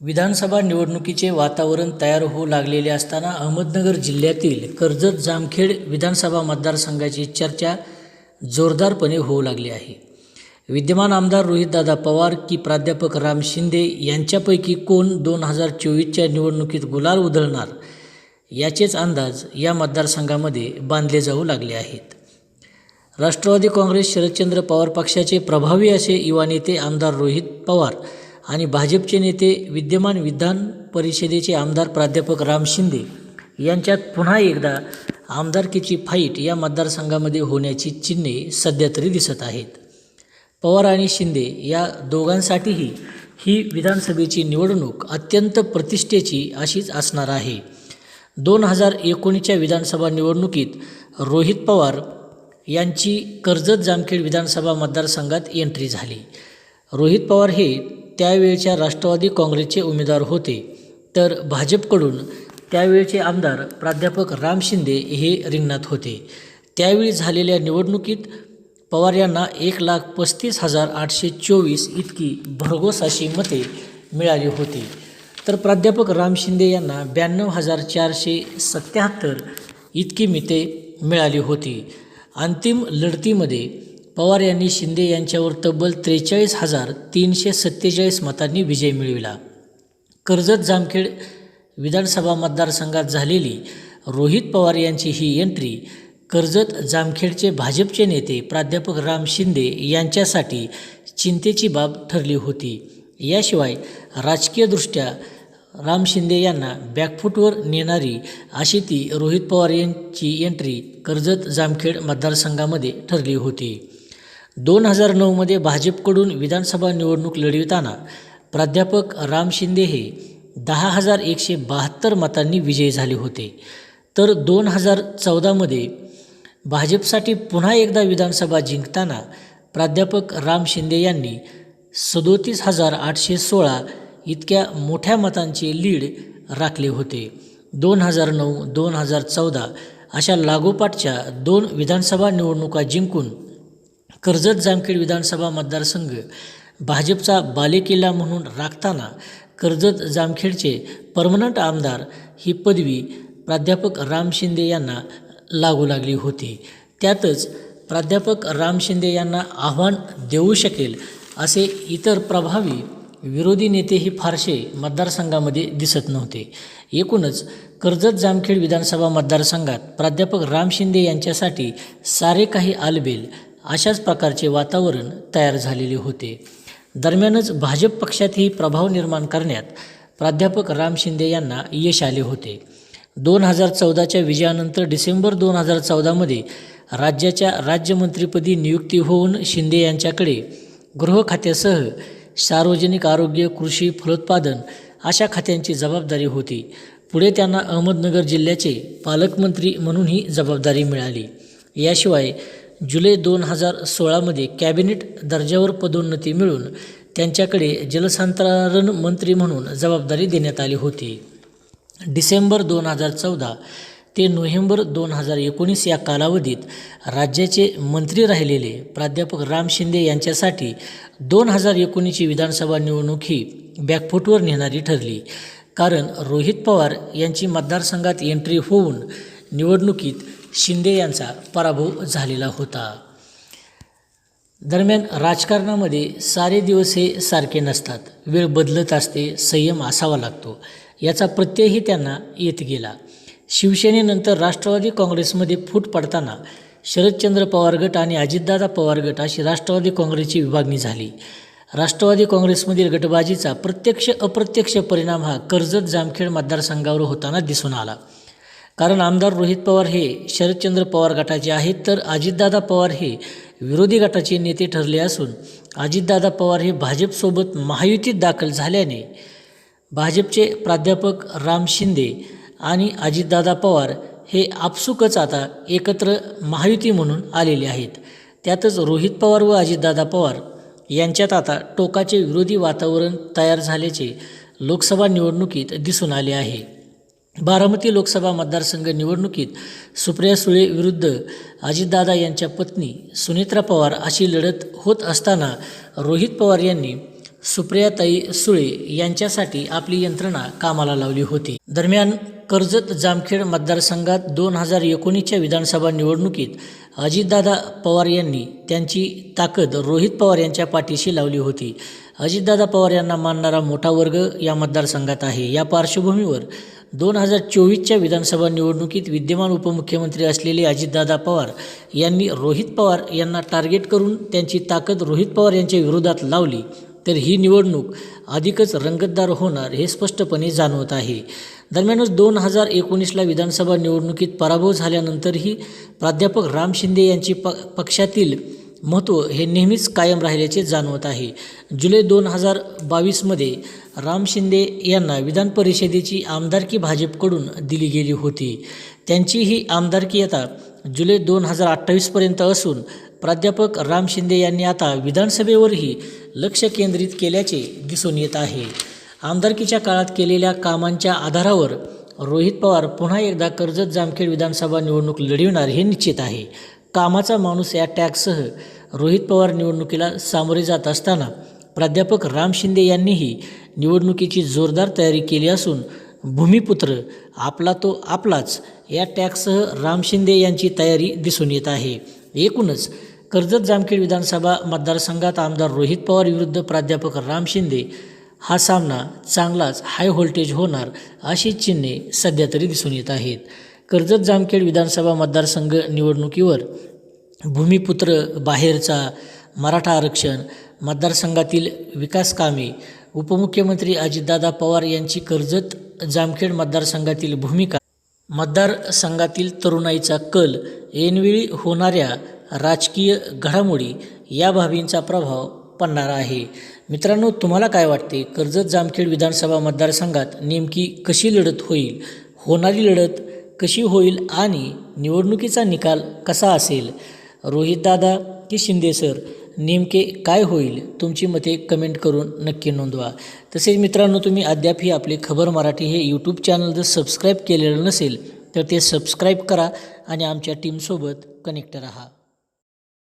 विधानसभा निवडणुकीचे वातावरण तयार होऊ लागलेले असताना अहमदनगर जिल्ह्यातील कर्जत जामखेड विधानसभा मतदारसंघाची चर्चा जोरदारपणे होऊ लागली आहे. विद्यमान आमदार रोहितदादा पवार की प्राध्यापक राम शिंदे यांच्यापैकी कोण दोन हजार चोवीसच्या निवडणुकीत गुलाल उधळणार याचेच अंदाज या मतदारसंघामध्ये बांधले जाऊ लागले आहेत. राष्ट्रवादी काँग्रेस शरदचंद्र पवार पक्षाचे प्रभावी असे युवा नेते आमदार रोहित पवार आणि भाजपचे नेते विद्यमान विधान परिषदेचे आमदार प्राध्यापक राम शिंदे यांच्यात पुन्हा एकदा आमदारकीची फाईट या मतदारसंघामध्ये होण्याची चिन्हे सध्या तरी दिसत आहेत. पवार आणि शिंदे या दोघांसाठीही ही विधानसभेची निवडणूक अत्यंत प्रतिष्ठेची अशीच असणार आहे. दोन हजार एकोणीसच्या विधानसभा निवडणुकीत रोहित पवार यांची कर्जत जामखेड विधानसभा मतदारसंघात एंट्री झाली. रोहित पवार हे त्यावेळच्या राष्ट्रवादी काँग्रेसचे उमेदवार होते. तर भाजपकडून त्यावेळचे आमदार प्राध्यापक राम शिंदे हे रिंगणात होते. त्यावेळी झालेल्या निवडणुकीत पवार यांना एक लाख पस्तीस हजार आठशे चोवीस इतकी भरघोस अशी मते मिळाली होती. तर प्राध्यापक राम शिंदे यांना ब्याण्णव हजार चारशे सत्याहत्तर इतकी मते मिळाली होती. अंतिम लढतीमध्ये पवार यांनी शिंदे यांच्यावर तब्बल त्रेचाळीस हजार तीनशे सत्तेचाळीस मतांनी विजय मिळविला. कर्जत जामखेड विधानसभा मतदारसंघात झालेली रोहित पवार यांची ही एंट्री कर्जत जामखेडचे भाजपचे नेते प्राध्यापक राम शिंदे यांच्यासाठी चिंतेची बाब ठरली होती. याशिवाय राजकीयदृष्ट्या राम शिंदे यांना बॅकफूटवर नेणारी अशी ती रोहित पवार यांची एंट्री कर्जत जामखेड मतदारसंघामध्ये ठरली होती. दोन हजार नऊमध्ये भाजपकडून विधानसभा निवडणूक लढविताना प्राध्यापक राम शिंदे हे दहा हजार एकशे बहात्तर मतांनी विजयी झाले होते. तर दोन हजार चौदामध्ये भाजपसाठी पुन्हा एकदा विधानसभा जिंकताना प्राध्यापक राम शिंदे यांनी सदोतीस हजार आठशे सोळा इतक्या मोठ्या मतांचे लीड राखले होते. दोन हजार नऊ दोन हजार चौदा अशा लागोपाठच्या दोन विधानसभा निवडणुका जिंकून कर्जत जामखेड विधानसभा मतदारसंघ भाजपचा बालेकिल्ला म्हणून राखताना कर्जत जामखेडचे परमनंट आमदार ही पदवी प्राध्यापक राम शिंदे यांना लागू लागली होती. त्यातच प्राध्यापक राम शिंदे यांना आव्हान देऊ शकेल असे इतर प्रभावी विरोधी नेतेही फारसे मतदारसंघामध्ये दिसत नव्हते. एकूणच कर्जत जामखेड विधानसभा मतदारसंघात प्राध्यापक राम शिंदे यांच्यासाठी सारे काही आलबेल अशाच प्रकारचे वातावरण तयार झालेले होते. दरम्यानच भाजप पक्षातही प्रभाव निर्माण करण्यात प्राध्यापक राम शिंदे यांना यश आले होते. दोन हजार चौदाच्या विजयानंतर डिसेंबर दोन हजार चौदामध्ये राज्याच्या राज्यमंत्रीपदी नियुक्ती होऊन शिंदे यांच्याकडे गृह खात्यासह सार्वजनिक आरोग्य कृषी फलोत्पादन अशा खात्यांची जबाबदारी होती. पुढे त्यांना अहमदनगर जिल्ह्याचे पालकमंत्री म्हणूनही जबाबदारी मिळाली. याशिवाय जुलै दोन हजार सोळामध्ये कॅबिनेट दर्जावर पदोन्नती मिळून त्यांच्याकडे जलसंधारण मंत्री म्हणून जबाबदारी देण्यात आली होती. डिसेंबर दोन हजार चौदा ते नोव्हेंबर दोन हजार एकोणीस या कालावधीत राज्याचे मंत्री राहिलेले प्राध्यापक राम शिंदे यांच्यासाठी दोन हजार एकोणीसची विधानसभा निवडणूक ही बॅकफूटवर नेणारी ठरली. कारण रोहित पवार यांची मतदारसंघात एंट्री होऊन निवडणुकीत शिंदे यांचा पराभव झालेला होता. दरम्यान राजकारणामध्ये सारे दिवस हे सारखे नसतात. वेळ बदलत असते संयम असावा लागतो. याचा प्रत्ययही त्यांना येत गेला. शिवसेनेनंतर राष्ट्रवादी काँग्रेसमध्ये फूट पडताना शरदचंद्र पवार गट आणि अजितदादा पवार गट अशी राष्ट्रवादी काँग्रेसची विभागणी झाली. राष्ट्रवादी काँग्रेसमधील गटबाजीचा प्रत्यक्ष अप्रत्यक्ष परिणाम हा कर्जत जामखेड मतदारसंघावर होताना दिसून आला. कारण आमदार रोहित पवार हे शरदचंद्र पवार गटाचे आहेत तर अजितदादा पवार हे विरोधी गटाचे नेते ठरले असून अजितदादा पवार हे भाजपसोबत महायुतीत दाखल झाल्याने भाजपचे प्राध्यापक राम शिंदे आणि अजितदादा पवार हे आपसुकच आता एकत्र महायुती म्हणून आलेले आहेत. त्यातच रोहित पवार व अजितदादा पवार यांच्यात आता टोकाचे विरोधी वातावरण तयार झाल्याचे लोकसभा निवडणुकीत दिसून आले आहे. बारामती लोकसभा मतदारसंघ निवडणुकीत सुप्रिया सुळे विरुद्ध अजितदादा यांच्या पत्नी सुनेत्रा पवार अशी लढत होत असताना रोहित पवार यांनी सुप्रियाताई सुळे यांच्यासाठी आपली यंत्रणा कामाला लावली होती. दरम्यान कर्जत जामखेड मतदारसंघात दोन हजार एकोणीसच्या विधानसभा निवडणुकीत अजितदादा पवार यांनी त्यांची ताकद रोहित पवार यांच्या पाठीशी लावली होती. अजितदादा पवार यांना मानणारा मोठा वर्ग या मतदारसंघात आहे. या पार्श्वभूमीवर दोन हजार चोवीसच्या विधानसभा निवडणुकीत विद्यमान उपमुख्यमंत्री असलेले अजितदादा पवार यांनी रोहित पवार यांना टार्गेट करून त्यांची ताकद रोहित पवार यांच्या विरोधात लावली तर ही निवडणूक अधिकच रंगतदार होणार हे स्पष्टपणे जाणवत आहे. दरम्यानच दोन हजार एकोणीसला विधानसभा निवडणुकीत पराभव झाल्यानंतरही प्राध्यापक राम शिंदे यांची प पक्षातील महत्त्व हे नेहमीच कायम राहिल्याचे जाणवत आहे. जुलै दोन हजार बावीसमध्ये राम शिंदे यांना विधान परिषदेची आमदारकी भाजपकडून दिली गेली होती. त्यांची ही आमदारकी आता जुलै दोन हजार अठ्ठावीसपर्यंत असून प्राध्यापक राम शिंदे यांनी आता विधानसभेवरही लक्ष केंद्रित केल्याचे दिसून येत आहे. आमदारकीच्या काळात केलेल्या कामांच्या आधारावर रोहित पवार पुन्हा एकदा कर्जत जामखेड विधानसभा निवडणूक लढविणार हे निश्चित आहे. कामाचा माणूस या टॅगसह रोहित पवार निवडणुकीला सामोरे जात असताना प्राध्यापक राम शिंदे यांनीही निवडणुकीची जोरदार तयारी केली असून भूमिपुत्र आपला तो आपलाच. या टॅगसह राम शिंदे यांची तयारी दिसून येत आहे. एकूणच कर्जत जामखेड विधानसभा मतदारसंघात आमदार रोहित पवार विरुद्ध प्राध्यापक राम शिंदे हा सामना चांगलाच हाय व्होल्टेज होणार अशी चिन्हे सध्या तरी दिसून येत आहेत. कर्जत जामखेड विधानसभा मतदारसंघ निवडणुकीवर भूमिपुत्र बाहेरचा मराठा आरक्षण मतदारसंघातील विकास कामे उपमुख्यमंत्री अजितदादा पवार यांची कर्जत जामखेड मतदारसंघातील भूमिका. मतदारसंघातील तरुणाईचा कल ऐनवेळी होणाऱ्या राजकीय घडामोडी या बाबींचा प्रभाव पडणार आहे. मित्रांनो तुम्हाला काय वाटते? कर्जत जामखेड विधानसभा मतदारसंघात नेमकी कशी लढत होईल? होणारी लढत कशी होईल आणि निवडणुकीचा निकाल कसा असेल? रोहितदादा की शिंदे सर? नेमके काय होईल तुमची मते कमेंट करून नक्की नोंदवा. तसेच मित्रांनो तुम्ही अद्यापही आपले खबर मराठी हे यूट्यूब चॅनल जर सबस्क्राईब केलेलं नसेल तर ते सबस्क्राईब करा आणि आमच्या टीमसोबत कनेक्ट राहा.